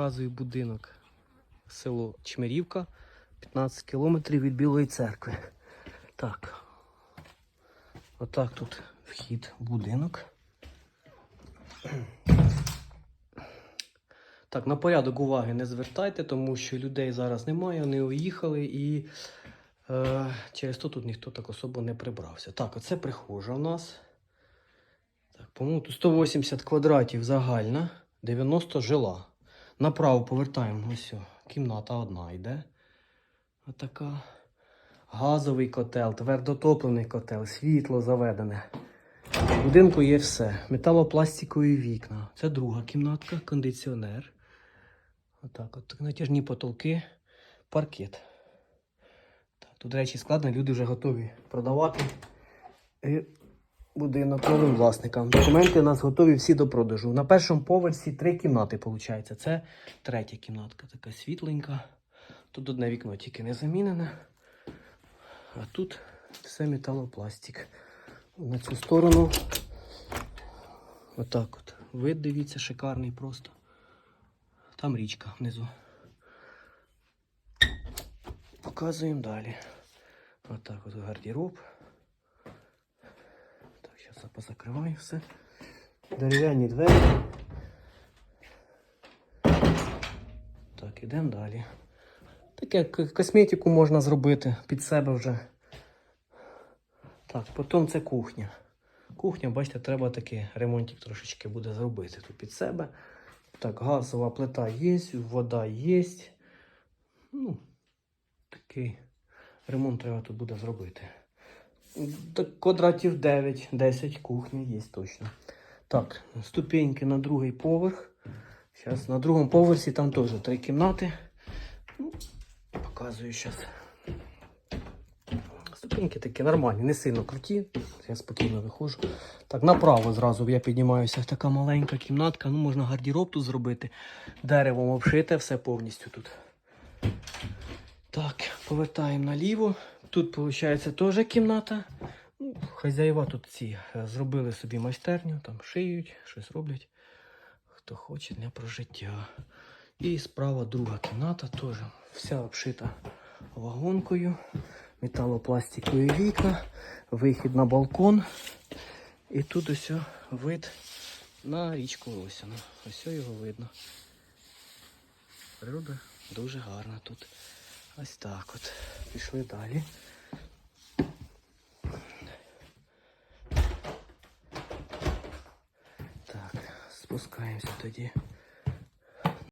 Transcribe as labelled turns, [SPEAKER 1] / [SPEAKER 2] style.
[SPEAKER 1] показую будинок. Село Чмирівка, 15 кілометрів від Білої церкви. Так. Отак тут вхід будинок. Так, на порядок уваги не звертайте, тому що людей зараз немає, вони уїхали і е, через то тут ніхто так особо не прибрався. Так, оце прихожа у нас. По-моєму, тут 180 квадратів загальна, 90 жила. Направо повертаємо. Ось, кімната одна йде. Отака. Газовий котел, твердотоплений котел, світло заведене. В будинку є все. Металопластикові вікна. Це друга кімнатка, кондиціонер. Отак, от натяжні потолки, паркет. Так, тут речі складно, люди вже готові продавати. І будинок новим власникам. Документи у нас готові всі до продажу. На першому поверсі три кімнати, виходить. Це третя кімнатка, така світленька. Тут одне вікно тільки не замінене. А тут все металопластик. На цю сторону. Отак от. Вид, дивіться, шикарний просто. Там річка внизу. Показуємо далі. Отак от гардероб. Позакриваю все. Дерев'яні двері. Так, ідемо далі. Таке косметику можна зробити під себе вже. Так, потім це кухня. Кухня, бачите, треба такий ремонтик трошечки буде зробити тут під себе. Так, газова плита є, вода є. Ну, такий ремонт треба тут буде зробити. Квадратів 9-10 кухня є точно. Так, ступеньки на другий поверх. Зараз на другому поверсі там теж три кімнати. Ну, показую зараз. Ступеньки такі нормальні, не сильно круті. Я спокійно виходжу. Так, направо зразу я піднімаюся. Така маленька кімнатка. Ну, можна гардероб тут зробити. Деревом обшите, все повністю тут. Так, повертаємо наліво. Тут, виходить, теж кімната. Ну, хазяїва тут ці е, зробили собі майстерню, там шиють, щось роблять. Хто хоче для прожиття. І справа друга кімната теж вся обшита вагонкою, металопластикові вікна, вихід на балкон. І тут ось вид на річку Росіну. Ось його видно. Природа дуже гарна тут. Ось так от. Пішли далі. Так, спускаємося тоді